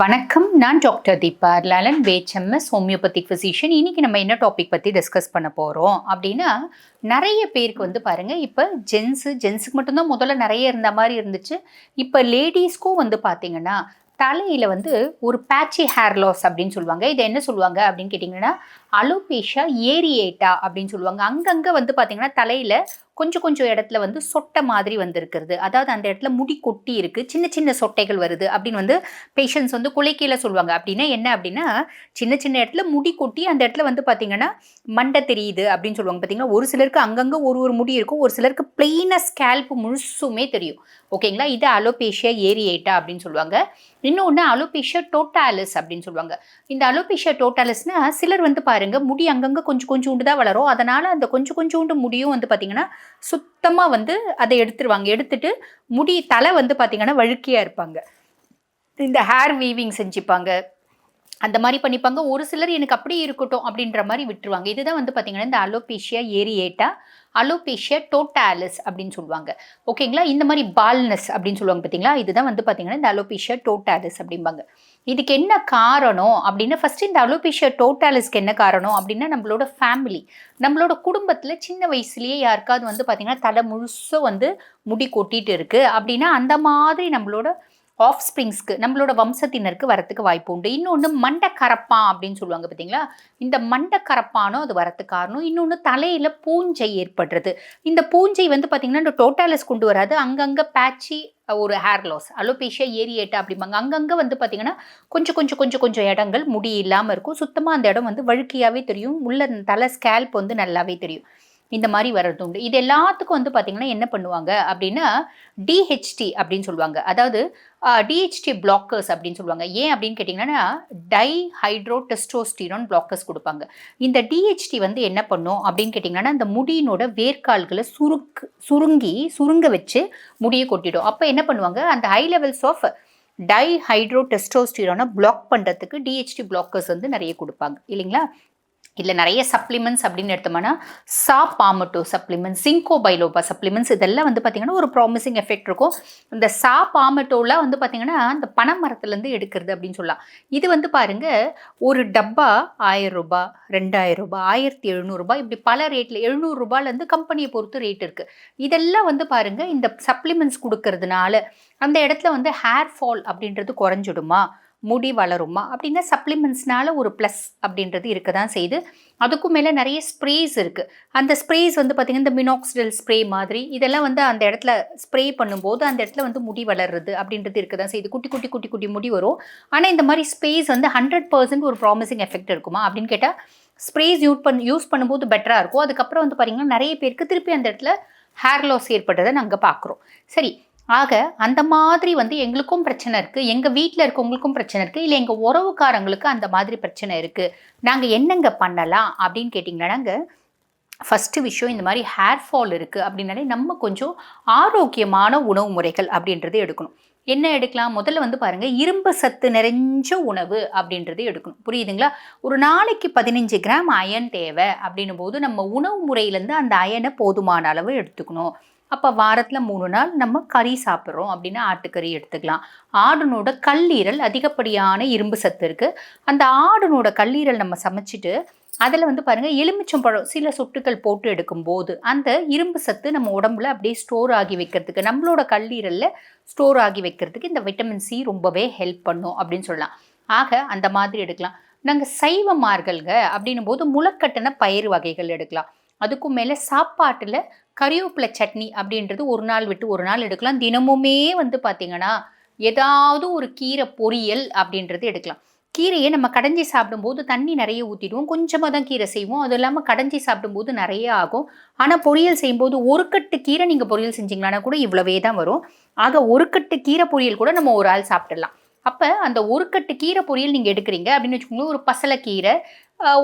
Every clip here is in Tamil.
வணக்கம். நான் டாக்டர் தீபா லாலன் வேச்சம்எஸ் ஹோமியோபதிக் ஃபிசிஷியன். இன்னைக்கு நம்ம என்ன டாபிக் பற்றி டிஸ்கஸ் பண்ண போகிறோம் அப்படின்னா நிறைய பேருக்கு வந்து பாருங்கள் இப்போ ஜென்ஸு ஜென்ஸுக்கு மட்டும்தான் முதல்ல நிறைய இருந்த மாதிரி இருந்துச்சு. இப்போ லேடிஸ்க்கும் வந்து பார்த்தீங்கன்னா தலையில் வந்து ஒரு பேட்சி ஹேர் லாஸ் அப்படின்னு சொல்லுவாங்க. இதை என்ன சொல்லுவாங்க அப்படின்னு கேட்டிங்கன்னா அலோபேஷா ஏரியேட்டா அப்படின்னு சொல்லுவாங்க. அங்கங்கே வந்து பார்த்தீங்கன்னா தலையில் கொஞ்சம் கொஞ்சம் இடத்துல வந்து சொட்டை மாதிரி வந்திருக்கிறது. அதாவது அந்த இடத்துல முடி கொட்டி இருக்கு. சின்ன சின்ன சொட்டைகள் வருது அப்படின்னு வந்து பேஷண்ட்ஸ் வந்து குலைக்கையில் சொல்லுவாங்க. அப்படின்னா என்ன அப்படின்னா சின்ன சின்ன இடத்துல முடி கொட்டி அந்த இடத்துல வந்து பார்த்தீங்கன்னா மண்டை தெரியுது அப்படின்னு சொல்லுவாங்க. பார்த்தீங்கன்னா ஒரு சிலருக்கு அங்கங்கே ஒரு ஒரு முடி இருக்கும். ஒரு சிலருக்கு பிளெயினாக ஸ்கேல்ப் முழுசுமே தெரியும். ஓகேங்களா இது அலோபேஷியா ஏரியேட்டா அப்படின்னு சொல்லுவாங்க. இன்னொன்று அலோபேஷியா டோட்டாலிஸ் அப்படின்னு சொல்லுவாங்க. இந்த அலோபேஷியா டோட்டாலிஸ்னா சிலர் வந்து பாருங்க முடி அங்கங்கே கொஞ்சம் கொஞ்சோண்டு தான் வளரும். அதனால அந்த கொஞ்சம் கொஞ்சோண்டு முடியும் வந்து பார்த்தீங்கன்னா சுத்தமாக வந்து அதை எடுத்துருவாங்க. எடுத்துட்டு முடி தலை வந்து பார்த்தீங்கன்னா வழுக்கியாக இருப்பாங்க. இந்த ஹேர் வீவிங் செஞ்சுப்பாங்க. அந்த மாதிரி பண்ணிப்பாங்க. ஒரு சிலர் எனக்கு அப்படியே இருக்கட்டும் அப்படின்ற மாதிரி விட்டுருவாங்க. இதுதான் வந்து பார்த்தீங்கன்னா இந்த அலோபேஷியா ஏரியேட்டா அலோபேஷியா டோட்டாலிஸ் அப்படின்னு சொல்லுவாங்க. ஓகேங்களா இந்த மாதிரி பால்னஸ் அப்படின்னு சொல்லுவாங்க பார்த்தீங்களா இதுதான் வந்து பார்த்தீங்கன்னா இந்த அலோபேஷியா டோட்டாலிஸ் அப்படிம்பாங்க. இதுக்கு என்ன காரணம் அப்படின்னா ஃபர்ஸ்ட் இந்த அலோபேஷியா டோட்டாலிஸ்க்கு என்ன காரணம் அப்படின்னா நம்மளோட ஃபேமிலி நம்மளோட குடும்பத்தில் சின்ன வயசுலேயே யாருக்காவது வந்து பார்த்தீங்கன்னா தலை முழுசும் வந்து முடி கொட்டிட்டு இருக்குது அப்படின்னா அந்த மாதிரி நம்மளோட ஆஃப் ஸ்ப்ரிங்ஸ்க்கு நம்மளோட வம்சத்தினருக்கு வரத்துக்கு வாய்ப்பு உண்டு. இன்னொன்று மண்டை கரப்பான் அப்படின்னு சொல்லுவாங்க பார்த்தீங்களா இந்த மண்டை கரப்பானோ அது வரத்துக்கு காரணம். இன்னொன்று தலையில் பூஞ்சை ஏற்படுறது. இந்த பூஞ்சை வந்து பார்த்திங்கன்னா இந்த டோட்டாலஸ் கொண்டு வராது. அங்கங்கே பேச்சி ஒரு ஹேர் லாஸ் அலோபேஷியா ஏரியேட்டா அப்படிம்பாங்க. அங்கங்கே வந்து பார்த்திங்கன்னா கொஞ்சம் கொஞ்சம் கொஞ்சம் கொஞ்சம் இடங்கள் முடி இல்லாமல் இருக்கும். சுத்தமாக அந்த இடம் வந்து வழுக்கையாகவே தெரியும். உள்ள தலை ஸ்கேல்ப் வந்து நல்லாவே தெரியும். இந்த மாதிரி வர்றது உண்டு. இது எல்லாத்துக்கும் வந்து பார்த்திங்கன்னா என்ன பண்ணுவாங்க அப்படின்னா டிஹெச்டி அப்படின்னு சொல்லுவாங்க. அதாவது டிஹெச்டி பிளாக்கர்ஸ் அப்படின்னு சொல்லுவாங்க. ஏன் அப்படின்னு கேட்டிங்கன்னா டை ஹைட்ரோ டெஸ்டோஸ்டிரோன் பிளாக்கர்ஸ் கொடுப்பாங்க இந்த டிஹெச்டி வந்து என்ன பண்ணும் அப்படின்னு கேட்டிங்கன்னா அந்த முடியினோட வேர்க்கால்களை சுருக்கு சுருங்கி சுருங்க வச்சு முடியை கொட்டிடும். அப்போ என்ன பண்ணுவாங்க? அந்த high levels of di hydro டெஸ்டோஸ்டிரோனை block பண்ணுறதுக்கு டிஹெச்டி பிளாக்கர்ஸ் வந்து நிறைய கொடுப்பாங்க. இல்லைங்களா? இல்லை நிறைய சப்ளிமெண்ட்ஸ் அப்படின்னு எடுத்தோம்னா சா பாமட்டோ சப்ளிமெண்ட்ஸ் சிங்கோ பைலோபா சப்ளிமெண்ட்ஸ் இதெல்லாம் வந்து பார்த்திங்கன்னா ஒரு ப்ராமிசிங் எஃபெக்ட் இருக்கும். இந்த சா பாமட்டோலாம் வந்து பார்த்திங்கன்னா அந்த பனை மரத்துலேருந்து எடுக்கிறது அப்படின்னு சொல்லலாம். இது வந்து பாருங்கள் ஒரு டப்பா ஆயிரம் ரூபாய் ரெண்டாயிரம் ரூபாய் ஆயிரத்தி எழுநூறுபா இப்படி பல ரேட்டில் எழுநூறுபாலேருந்து கம்பெனியை பொறுத்து ரேட் இருக்குது இதெல்லாம் வந்து பாருங்கள் இந்த சப்ளிமெண்ட்ஸ் கொடுக்கறதுனால அந்த இடத்துல வந்து ஹேர் ஃபால் அப்படின்றது குறைஞ்சிடுமா? முடி வளருமா? அப்படின்னா சப்ளிமெண்ட்ஸ்னால ஒரு ப்ளஸ் அப்படின்றது இருக்க தான் செய்யுது. அதுக்கும் மேலே நிறைய ஸ்ப்ரேஸ் இருக்குது அந்த ஸ்ப்ரேஸ் வந்து பார்த்திங்கன்னா இந்த மினாக்சிடல் ஸ்ப்ரே மாதிரி இதெல்லாம் வந்து அந்த இடத்துல ஸ்ப்ரே பண்ணும்போது அந்த இடத்துல வந்து முடி வளர்றது அப்படின்றது இருக்க தான் செய்யுது. குட்டி குட்டி குட்டி குட்டி முடி வரும். ஆனால் இந்த மாதிரி ஸ்பேஸ் வந்து ஹண்ட்ரட் பர்சன்ட் ஒரு ப்ராமிசிங் எஃபெக்ட் இருக்குமா? அப்படின்னு கேட்டால் ஸ்ப்ரேஸ் யூஸ் பண்ண யூஸ் பண்ணும்போது பெட்டராக இருக்கும். அதுக்கப்புறம் வந்து பார்த்திங்கன்னா நிறைய பேருக்கு திருப்பி அந்த இடத்துல ஹேர் லாஸ் ஏற்பட்டதை நாங்கள் பார்க்குறோம் சரி ஆக அந்த மாதிரி வந்து எங்களுக்கும் பிரச்சனை இருக்குது எங்கள் வீட்டில் இருக்கவங்களுக்கும் பிரச்சனை இருக்குது இல்லை எங்கள் உறவுக்காரங்களுக்கு அந்த மாதிரி பிரச்சனை இருக்குது நாங்கள் என்னங்க பண்ணலாம்? அப்படின்னு கேட்டிங்கன்னா நாங்கள் ஃபஸ்ட்டு விஷயம் இந்த மாதிரி ஹேர் ஃபால் இருக்குது அப்படின்னாலே நம்ம கொஞ்சம் ஆரோக்கியமான உணவு முறைகள் அப்படின்றது எடுக்கணும். என்ன எடுக்கலாம்? முதல்ல வந்து பாருங்கள் இரும்பு சத்து நிறைஞ்ச உணவு அப்படின்றது எடுக்கணும். புரியுதுங்களா? ஒரு நாளைக்கு பதினஞ்சு கிராம் அயன் தேவை அப்படின்னும் போது நம்ம உணவு முறையிலேருந்து அந்த அயனை போதுமான அளவு எடுத்துக்கணும். அப்போ வாரத்தில் மூணு நாள் நம்ம கறி சாப்பிட்றோம் அப்படின்னா ஆட்டுக்கறி எடுத்துக்கலாம். ஆடுனோட கல்லீரல் அதிகப்படியான இரும்பு சத்து இருக்குது அந்த ஆடுனோட கல்லீரல் நம்ம சமைச்சிட்டு அதில் வந்து பாருங்கள் எலுமிச்சம்பழம் சில சொட்டுகள் போட்டு எடுக்கும்போது அந்த இரும்பு சத்து நம்ம உடம்புல அப்படியே ஸ்டோர் ஆகி வைக்கிறதுக்கு நம்மளோட கல்லீரலில் ஸ்டோர் ஆகி வைக்கிறதுக்கு இந்த விட்டமின் சி ரொம்பவே ஹெல்ப் பண்ணும் அப்படின்னு சொல்லலாம். ஆக அந்த மாதிரி எடுக்கலாம். நாங்கள் சைவ மார்கள்க அப்படின்னும் போது முளைக்கட்டின பயிர் வகைகள் எடுக்கலாம். அதுக்கும் மேலே சாப்பாட்டில் கறிவேப்பிலை சட்னி அப்படின்றது ஒரு நாள் விட்டு ஒரு நாள் எடுக்கலாம். தினமுமே வந்து பார்த்திங்கன்னா ஏதாவது ஒரு கீரை பொரியல் அப்படின்றது எடுக்கலாம். கீரையை நம்ம கடைஞ்சி சாப்பிடும்போது தண்ணி நிறைய ஊற்றிடுவோம் கொஞ்சமாக தான் கீரை செய்வோம். அது இல்லாமல் கடைஞ்சி சாப்பிடும்போது நிறைய ஆகும். ஆனால் பொரியல் செய்யும்போது ஒரு கட்டு கீரை நீங்கள் பொரியல் செஞ்சிங்களான்னா கூட இவ்வளவே தான் வரும். ஆக ஒரு கட்டு கீரை பொரியல் கூட நம்ம ஒரு ஆள் சாப்பிடலாம் அப்போ அந்த ஒரு கட்டு கீரை பொரியல் நீங்கள் எடுக்கிறீங்க அப்படின்னு வச்சுக்கோங்களேன் ஒரு பசலைக்கீரை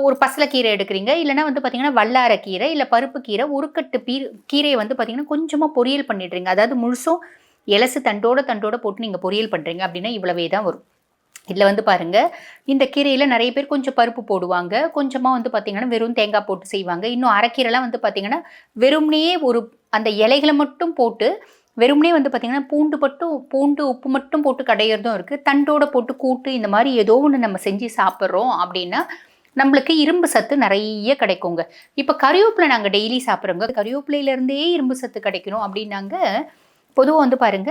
ஒரு பசலைக்கீரை எடுக்கிறீங்க. இல்லைனா வந்து பார்த்தீங்கன்னா வல்லாரக்கீரை இல்லை பருப்பு கீரை உருக்கட்டு பீ கீரையை வந்து பார்த்தீங்கன்னா கொஞ்சமாக பொரியல் பண்ணிடுறீங்க. அதாவது முழுசும் எலசு தண்டோட தண்டோட போட்டு நீங்கள் பொரியல் பண்ணுறீங்க அப்படின்னா இவ்வளவே தான் வரும். இதில் வந்து பாருங்கள் இந்த கீரையில் நிறைய பேர் கொஞ்சம் பருப்பு போடுவாங்க. கொஞ்சமாக வந்து பார்த்திங்கன்னா வெறும் தேங்காய் போட்டு செய்வாங்க. இன்னும் அரைக்கீரைலாம் வந்து பார்த்திங்கன்னா வெறும்னே ஒரு அந்த இலைகளை மட்டும் போட்டு வெறும்னே வந்து பார்த்திங்கன்னா பூண்டு மட்டும் பூண்டு உப்பு மட்டும் போட்டு கடையிறதும் இருக்குது தண்டோட போட்டு கூட்டு இந்த மாதிரி ஏதோ ஒன்று நம்ம செஞ்சு சாப்பிட்றோம் அப்படின்னா நம்மளுக்கு இரும்பு சத்து நிறைய கிடைக்குங்க. இப்போ கறிவேப்பிலை நாங்கள் டெய்லி சாப்பிட்றோங்க. கறிவேப்பிலையிலேருந்தே இரும்பு சத்து கிடைக்கணும் அப்படின்னாங்க. பொதுவாக வந்து பாருங்க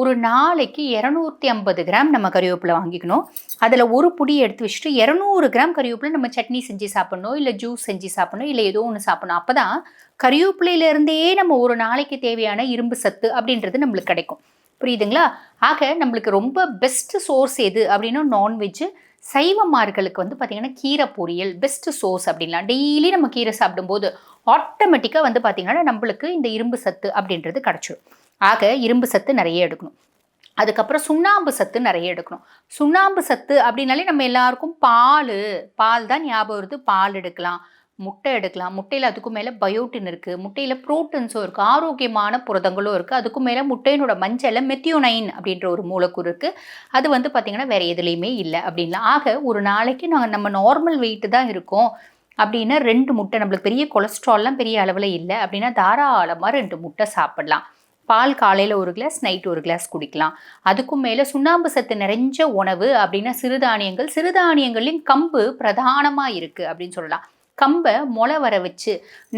ஒரு நாளைக்கு இரநூத்தி ஐம்பது கிராம் நம்ம கறிவேப்பிலை வாங்கிக்கணும். அதில் ஒரு புடி எடுத்து வச்சுட்டு இரநூறு கிராம் கறிவேப்பிலை நம்ம சட்னி செஞ்சு சாப்பிட்ணும் இல்லை ஜூஸ் செஞ்சு சாப்பிட்ணும் இல்லை ஏதோ ஒன்று சாப்பிடணும். அப்போ தான் கறிவேப்பிலையிலேருந்தே நம்ம ஒரு நாளைக்கு தேவையான இரும்பு சத்து அப்படின்றது நம்மளுக்கு கிடைக்கும். புரியுதுங்களா? ஆக நம்மளுக்கு ரொம்ப பெஸ்ட் சோர்ஸ் எது அப்படின்னா நான்வெஜ்ஜு சைவமார்களுக்கு வந்து பார்த்திங்கன்னா கீரை பொரியல் பெஸ்ட்டு சோர்ஸ் அப்படின்லாம். டெய்லி நம்ம கீரை சாப்பிடும்போது ஆட்டோமேட்டிக்காக வந்து பார்த்திங்கன்னா நம்மளுக்கு இந்த இரும்பு சத்து அப்படின்றது கிடச்சிடும் ஆக இரும்பு சத்து நிறைய எடுக்கணும். அதுக்கப்புறம் சுண்ணாம்பு சத்து நிறைய எடுக்கணும். சுண்ணாம்பு சத்து அப்படின்னாலே நம்ம எல்லாருக்கும் பால் பால் தான் ஞாபகம் வருது. பால் எடுக்கலாம். முட்டை எடுக்கலாம். முட்டையில் அதுக்கும் மேலே பயோட்டின் இருக்குது முட்டையில் ப்ரோட்டீன்ஸும் இருக்குது ஆரோக்கியமான புரதங்களும் இருக்குது அதுக்கும் மேலே முட்டையினோட மஞ்சளில் மெத்தியோனைன் அப்படின்ற ஒரு மூலக்கூறு இருக்குது அது வந்து பார்த்திங்கன்னா வேறு எதுலேயுமே இல்லை அப்படின்லாம். ஆக ஒரு நாளைக்கு நாங்கள் நம்ம நார்மல் வெயிட்டு தான் இருக்கோம் அப்படின்னா ரெண்டு முட்டை நம்மளுக்கு பெரிய கொலஸ்ட்ரால்லாம் பெரிய அளவில் இல்லை அப்படின்னா தாராளமாக ரெண்டு முட்டை சாப்பிட்லாம். பால் காலையில் ஒரு கிளாஸ் நைட் ஒரு கிளாஸ் குடிக்கலாம். அதுக்கும் மேலே சுண்ணாம்பு சத்து நிறைஞ்ச உணவு அப்படின்னா சிறுதானியங்கள். சிறுதானியங்களையும் கம்பு பிரதானமாக இருக்குது அப்படின்னு சொல்லலாம். கம்பை முளை வர வச்சு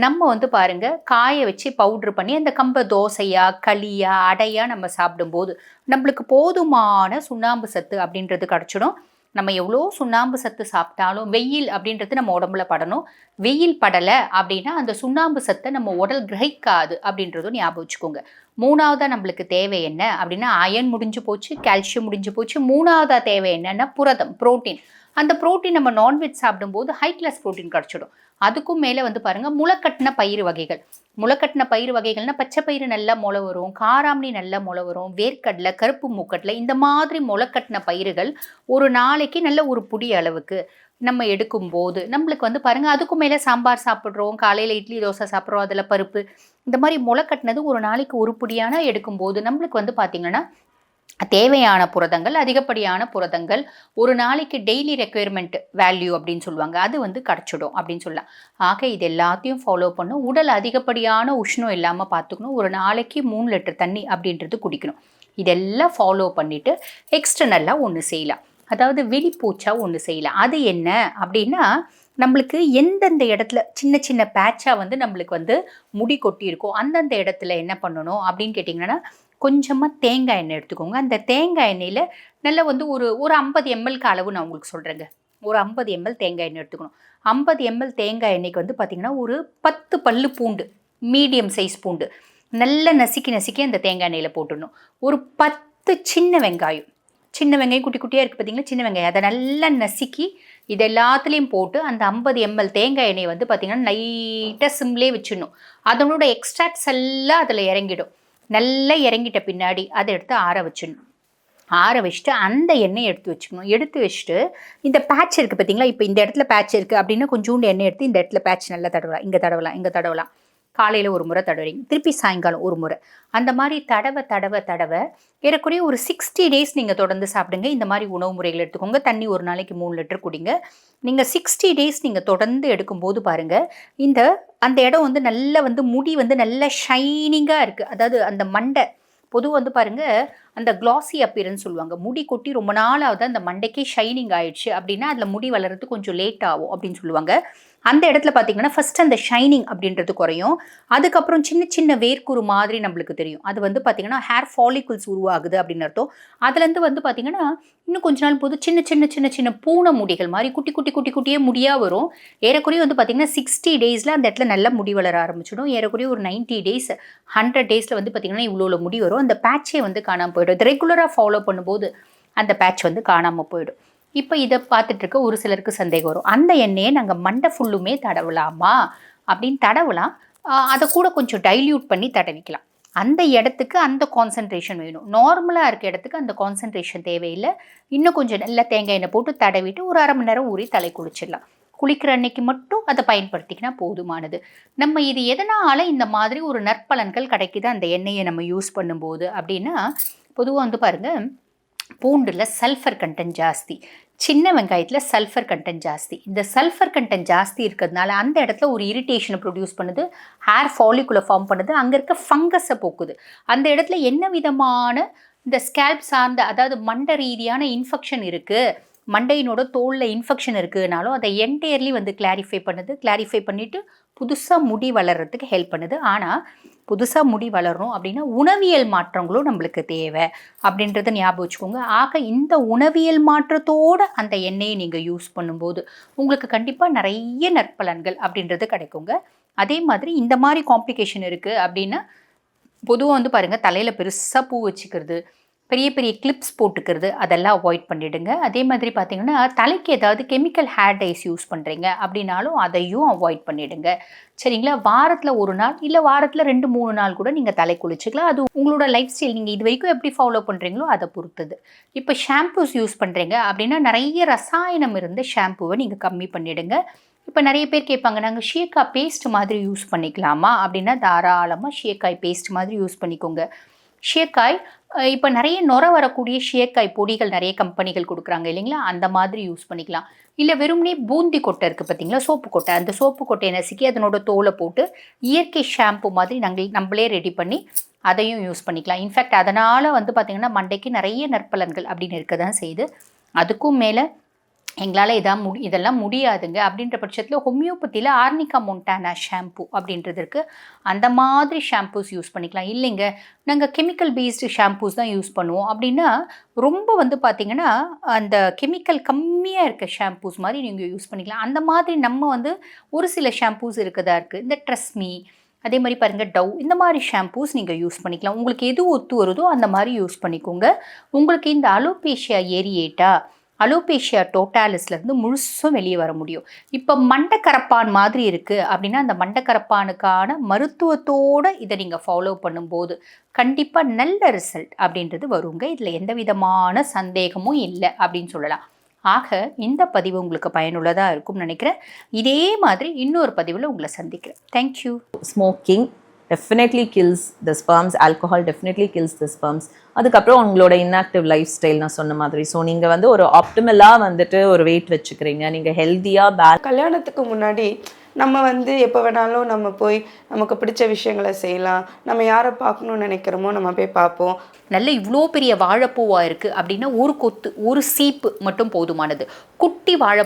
நம்ம வந்து பாருங்கள் காய வச்சு பவுட்ரு பண்ணி அந்த கம்பை தோசையாக களியாக அடையாக நம்ம சாப்பிடும்போது நம்மளுக்கு போதுமான சுண்ணாம்பு சத்து அப்படின்றது கிடச்சிடும். நம்ம எவ்வளோ சுண்ணாம்பு சத்து சாப்பிட்டாலும் வெயில் அப்படின்றது நம்ம உடம்புல படணும். வெயில் படலை அப்படின்னா அந்த சுண்ணாம்பு சத்தை நம்ம உடல் கிரகிக்காது அப்படின்றதும் ஞாபகம் வச்சுக்கோங்க. மூணாவதாக நம்மளுக்கு தேவை என்ன அப்படின்னா அயன் முடிஞ்சு போச்சு கால்சியம் முடிஞ்சு போச்சு. மூணாவதாக தேவை என்னன்னா புரதம் புரோட்டீன் அந்த ப்ரோட்டீன் நம்ம நான்வெஜ் சாப்பிடும்போது ஹை கிளாஸ் ப்ரோட்டீன் கிடச்சிடும். அதுக்கும் மேலே வந்து பாருங்கள் முளைக்கட்டின பயிர் வகைகள். முளைக்கட்டின பயிர் வகைகள்னா பச்சை பயிறு நல்லா முளை வரும் காராமணி நல்லா முளை வரும் வேர்க்கடலை கருப்பு மூக்கடலை இந்த மாதிரி முளைக்கட்டின பயிர்கள் ஒரு நாளைக்கு நல்ல ஒரு புடி அளவுக்கு நம்ம எடுக்கும்போது நம்மளுக்கு வந்து பாருங்கள் அதுக்கும் மேலே சாம்பார் சாப்பிட்றோம் காலையில் இட்லி தோசை சாப்பிட்றோம் அதில் பருப்பு இந்த மாதிரி முளை கட்டினது ஒரு நாளைக்கு உருப்படியான எடுக்கும்போது நம்மளுக்கு வந்து பார்த்திங்கன்னா தேவையான புரதங்கள் அதிகப்படியான புரதங்கள் ஒரு நாளைக்கு டெய்லி ரெக்குயர்மெண்ட் வேல்யூ அப்படின்னு சொல்லுவாங்க. அது வந்து கிடச்சிடும் அப்படின்னு சொல்லலாம். ஆக இது எல்லாத்தையும் ஃபாலோ பண்ணும் உடல் அதிகப்படியான உஷ்ணம் இல்லாமல் பார்த்துக்கணும். ஒரு நாளைக்கு மூணு லிட்டர் தண்ணி அப்படின்றது குடிக்கணும். இதெல்லாம் ஃபாலோ பண்ணிவிட்டு எக்ஸ்டர்னலாக ஒன்று செய்யலாம். அதாவது வெளிப்பூச்சா ஒன்று செய்யலாம். அது என்ன அப்படின்னா நம்மளுக்கு எந்தெந்த இடத்துல சின்ன சின்ன பேட்சாக வந்து நம்மளுக்கு வந்து முடி கொட்டி இருக்கோ அந்தந்த இடத்துல என்ன பண்ணணும் அப்படின்னு கேட்டிங்கன்னா கொஞ்சமாக தேங்காய் எண்ணெய் எடுத்துக்கோங்க. அந்த தேங்காய் எண்ணெயில் நல்லா வந்து ஒரு ஒரு ஐம்பது எம்எல்க்கு அளவு நான் உங்களுக்கு சொல்கிறேங்க ஒரு ஐம்பது எம்எல் தேங்காய் எண்ணெய் எடுத்துக்கணும். ஐம்பது எம்எல் தேங்காய் எண்ணெய்க்கு வந்து பார்த்திங்கன்னா ஒரு பத்து பல்லு பூண்டு மீடியம் சைஸ் பூண்டு நல்லா நசுக்கி நசுக்கி அந்த தேங்காய் எண்ணெயில் போட்டுடணும். ஒரு பத்து சின்ன வெங்காயம். சின்ன வெங்காயம் குட்டி குட்டியாக இருக்குது பார்த்தீங்களா சின்ன வெங்காயம். அதை நல்லா நசுக்கி இது எல்லாத்துலேயும் போட்டு அந்த ஐம்பது எம்எல் தேங்காய் எண்ணெய் வந்து பார்த்திங்கன்னா லைட்டாக சிம்லேயே வச்சிடணும். அதனோட எக்ஸ்ட்ராக்ட்ஸ் எல்லாம் அதில் இறங்கிடும். நல்லா இறங்கிட்ட பின்னாடி அதை எடுத்து ஆற வச்சிடணும். ஆற வச்சுட்டு அந்த எண்ணெயை எடுத்து வச்சுக்கணும். எடுத்து வச்சுட்டு இந்த பேட்ச் இருக்குது பார்த்தீங்களா இப்போ இந்த இடத்துல பேட்ச் இருக்குது அப்படின்னா கொஞ்சோண்டு எண்ணெய் எடுத்து இந்த இடத்துல பேட்ச் நல்லா தடவலாம். இங்கே தடவலாம் இங்கே தடவலாம். காலையில் ஒரு முறை தடவுறீங்க திருப்பி சாயங்காலம் ஒரு முறை. அந்த மாதிரி தடவை தடவை தடவை ஏறக்குறைய ஒரு சிக்ஸ்டி டேஸ் நீங்கள் தொடர்ந்து சாப்பிடுங்க. இந்த மாதிரி உணவு முறைகள் எடுத்துக்கோங்க. தண்ணி ஒரு நாளைக்கு மூணு லிட்டர் குடிங்க. நீங்கள் சிக்ஸ்டி டேஸ் நீங்கள் தொடர்ந்து எடுக்கும்போது பாருங்கள் இந்த அந்த இடம் வந்து நல்லா வந்து முடி வந்து நல்லா ஷைனிங்காக இருக்குது அதாவது அந்த மண்டை பொதுவாக வந்து பாருங்கள் அந்த கிளாசி அப்பியரன்ஸ் சொல்லுவாங்க. முடி கொட்டி ரொம்ப நாளாவது அந்த மண்டைக்கே ஷைனிங் ஆயிடுச்சு அப்படின்னா அதில் முடி வளர்கிறது கொஞ்சம் லேட் ஆகும் அப்படின்னு சொல்லுவாங்க. அந்த இடத்துல பார்த்தீங்கன்னா ஃபஸ்ட் அந்த ஷைனிங் அப்படின்றது குறையும். அதுக்கப்புறம் சின்ன சின்ன வேர்க்குரு மாதிரி நம்மளுக்கு தெரியும். அது வந்து பார்த்திங்கன்னா ஹேர் ஃபாலிகுல்ஸ் உருவாகுது அப்படின்னு அர்த்தம். அதுலேருந்து வந்து பார்த்திங்கன்னா இன்னும் கொஞ்ச நாள் போது சின்ன சின்ன சின்ன சின்ன பூனை முடிகள் மாதிரி குட்டி குட்டி குட்டி குட்டியே முடியாக வரும். ஏறக்குறைய வந்து பார்த்திங்கன்னா சிக்ஸ்டி டேஸில் அந்த இடத்துல நல்லா முடி வளர ஆரம்பிச்சிடும். ஏறக்குறைய ஒரு நைன்ட்டி டேஸ் ஹண்ட்ரட் டேஸில் வந்து பார்த்திங்கன்னா இவ்வளோ முடி வரும். அந்த பேட்சே வந்து காணாமல் போயிடும். ரெகுலராக ஃபாலோ பண்ணும்போது அந்த பேட்ச் வந்து காணாமல் போயிடும். இப்போ இதை பார்த்துட்டு இருக்க ஒரு சிலருக்கு சந்தேகம் வரும். அந்த எண்ணெயை நாங்கள் மண்டை ஃபுல்லுமே தடவலாமா? அப்படின்னு தடவலாம். அதை கூட கொஞ்சம் டைல்யூட் பண்ணி தடவிக்கலாம். அந்த இடத்துக்கு அந்த கான்சன்ட்ரேஷன் வேணும். நார்மலாக இருக்க இடத்துக்கு அந்த கான்சன்ட்ரேஷன் தேவையில்லை. இன்னும் கொஞ்சம் நல்லா தேங்காய் எண்ணெய் போட்டு தடவிட்டு ஒரு அரை மணி நேரம் ஊறி தலை குளிச்சிடலாம். குளிக்கிற அன்னைக்கு மட்டும் அதை பயன்படுத்திக்கினா போதுமானது. நம்ம இது எதனால் இந்த மாதிரி ஒரு நற்பலன்கள் கிடைக்குது அந்த எண்ணெயை நம்ம யூஸ் பண்ணும்போது அப்படின்னா பொதுவாக வந்து பாருங்கள் பூண்டில் சல்ஃபர் கண்டென்ட் ஜாஸ்தி. சின்ன வெங்காயத்தில் சல்ஃபர் கண்டென்ட் ஜாஸ்தி. இந்த சல்ஃபர் கண்டென்ட் ஜாஸ்தி இருக்கிறதுனால அந்த இடத்துல ஒரு இரிட்டேஷனை ப்ரொடியூஸ் பண்ணுது ஹேர் ஃபாலிக்குள்ள ஃபார்ம் பண்ணுது அங்கே இருக்க ஃபங்கஸை போக்குது. அந்த இடத்துல என்ன விதமான இந்த ஸ்கேல்ப் சார்ந்த அதாவது மண்ட ரீதியான இன்ஃபெக்ஷன் இருக்குது மண்டையினோட தோலில் இன்ஃபெக்ஷன் இருக்குனாலும் அதை என்டையர்லி வந்து கிளாரிஃபை பண்ணுது. கிளாரிஃபை பண்ணிவிட்டு புதுசாக முடி வளர்கிறதுக்கு ஹெல்ப் பண்ணுது. ஆனால் புதுசாக முடி வளரணும் அப்படின்னா உணவியல் மாற்றங்களும் நம்மளுக்கு தேவை அப்படின்றத ஞாபகம் வச்சுக்கோங்க. ஆக இந்த உணவியல் மாற்றத்தோட அந்த எண்ணெயை நீங்கள் யூஸ் பண்ணும்போது உங்களுக்கு கண்டிப்பாக நிறைய நற்பலன்கள் அப்படின்றது கிடைக்குங்க. அதே மாதிரி இந்த மாதிரி காம்ப்ளிகேஷன் இருக்குது அப்படின்னா பொதுவாக வந்து பாருங்கள் தலையில் பெருசாக பூ வச்சுக்கிறது பெரிய பெரிய கிளிப்ஸ் போட்டுக்கிறது அதெல்லாம் அவாய்ட் பண்ணிடுங்க. அதே மாதிரி பார்த்தீங்கன்னா தலைக்கு ஏதாவது கெமிக்கல் ஹேர் டைஸ் யூஸ் பண்ணுறீங்க அப்படின்னாலும் அதையும் அவாய்ட் பண்ணிடுங்க. சரிங்களா? வாரத்தில் ஒரு நாள் இல்லை வாரத்தில் ரெண்டு மூணு நாள் கூட நீங்கள் தலை குளிச்சுக்கலாம். அது உங்களோட லைஃப் ஸ்டைல் நீங்கள் இது வரைக்கும் எப்படி ஃபாலோ பண்ணுறீங்களோ அதை பொறுத்தது. இப்போ ஷாம்பூஸ் யூஸ் பண்ணுறீங்க அப்படின்னா நிறைய ரசாயனம் இருந்த ஷாம்புவை நீங்கள் கம்மி பண்ணிடுங்க. இப்போ நிறைய பேர் கேட்பாங்க நாங்கள் ஷியக்காய் பேஸ்ட் மாதிரி யூஸ் பண்ணிக்கலாமா? அப்படின்னா தாராளமாக ஷியக்காய் பேஸ்ட் மாதிரி யூஸ் பண்ணிக்கோங்க. ஷியக்காய் இப்போ நிறைய நுர வரக்கூடிய ஷேக்காய் பொடிகள் நிறைய கம்பெனிகள் கொடுக்குறாங்க இல்லைங்களா? அந்த மாதிரி யூஸ் பண்ணிக்கலாம். இல்லை வெறுமனே பூந்தி கொட்டை இருக்குது பார்த்தீங்களா சோப்பு கொட்டை. அந்த சோப்பு கொட்டையை நசுக்கி அதனோட தோலை போட்டு இயற்கை ஷாம்பு மாதிரி நாங்கள் நம்மளே ரெடி பண்ணி அதையும் யூஸ் பண்ணிக்கலாம். இன்ஃபேக்ட் அதனால் வந்து பார்த்திங்கன்னா மண்டைக்கு நிறைய நற்பலன்கள் அப்படின்னு இருக்க தான் செய்யுது. அதுக்கும் மேலே எங்களால் இதான் முடி இதெல்லாம் முடியாதுங்க. அப்படின்ற பட்சத்தில் ஹோமியோபதியில் ஆர்னிகா மொண்டானா ஷாம்பு அப்படின்றது இருக்குது அந்த மாதிரி ஷாம்பூஸ் யூஸ் பண்ணிக்கலாம். இல்லைங்க நாங்கள் கெமிக்கல் பேஸ்டு ஷாம்பூஸ் தான் யூஸ் பண்ணுவோம். அப்படின்னா ரொம்ப வந்து பார்த்திங்கன்னா அந்த கெமிக்கல் கம்மியாக இருக்க ஷாம்பூஸ் மாதிரி நீங்கள் யூஸ் பண்ணிக்கலாம். அந்த மாதிரி நம்ம வந்து ஒரு சில ஷாம்பூஸ் இருக்கதா இருக்குது இந்த ட்ரெஸ்மி அதே மாதிரி பாருங்கள் டவ் இந்த மாதிரி ஷாம்பூஸ் நீங்கள் யூஸ் பண்ணிக்கலாம். உங்களுக்கு எது ஒத்து வருதோ அந்த மாதிரி யூஸ் பண்ணிக்கோங்க. உங்களுக்கு இந்த அலோபேஷியா ஏரியேட்டா அலோபேஷியா டோட்டாலிஸ்லேருந்து முழுசும் வெளியே வர முடியும். இப்போ மண்டக்கரப்பான் மாதிரி இருக்குது அப்படின்னா அந்த மண்டக்கரப்பானுக்கான மருத்துவத்தோடு இதை நீங்கள் ஃபாலோ பண்ணும்போது கண்டிப்பாக நல்ல ரிசல்ட் அப்படின்றது வருங்க. இதில் எந்த விதமான சந்தேகமும் இல்லை அப்படின்னு சொல்லலாம். ஆக இந்த பதிவு உங்களுக்கு பயனுள்ளதாக இருக்கும்னு நினைக்கிறேன். இதே மாதிரி இன்னொரு பதிவில் உங்களை சந்திக்கிறேன். Thank you smoking definitely kills the sperms alcohol definitely kills the sperms அதுக்கப்புறம் உங்களோட இன்ஆக்டிவ் லைஃப் ஸ்டைல் நான் சொன்ன மாதிரி. ஸோ நீங்கள் வந்து ஒரு ஆப்டிமலாக வந்துட்டு ஒரு வெயிட் வச்சுக்கிறீங்க. நீங்கள் ஹெல்த்தியாக பேல் கல்யாணத்துக்கு முன்னாடி நம்ம வந்து எப்போ வேணாலும் நம்ம போய் நமக்கு பிடிச்ச விஷயங்களை செய்யலாம். நம்ம யாரை பார்க்கணும்னு நினைக்கிறோமோ நம்ம போய் பார்ப்போம். நல்ல இவ்வளோ பெரிய வாழைப்பூவாக இருக்குது அப்படின்னா ஒரு கொத்து ஒரு சீப்பு மட்டும் போதுமானது. குட்டி வாழை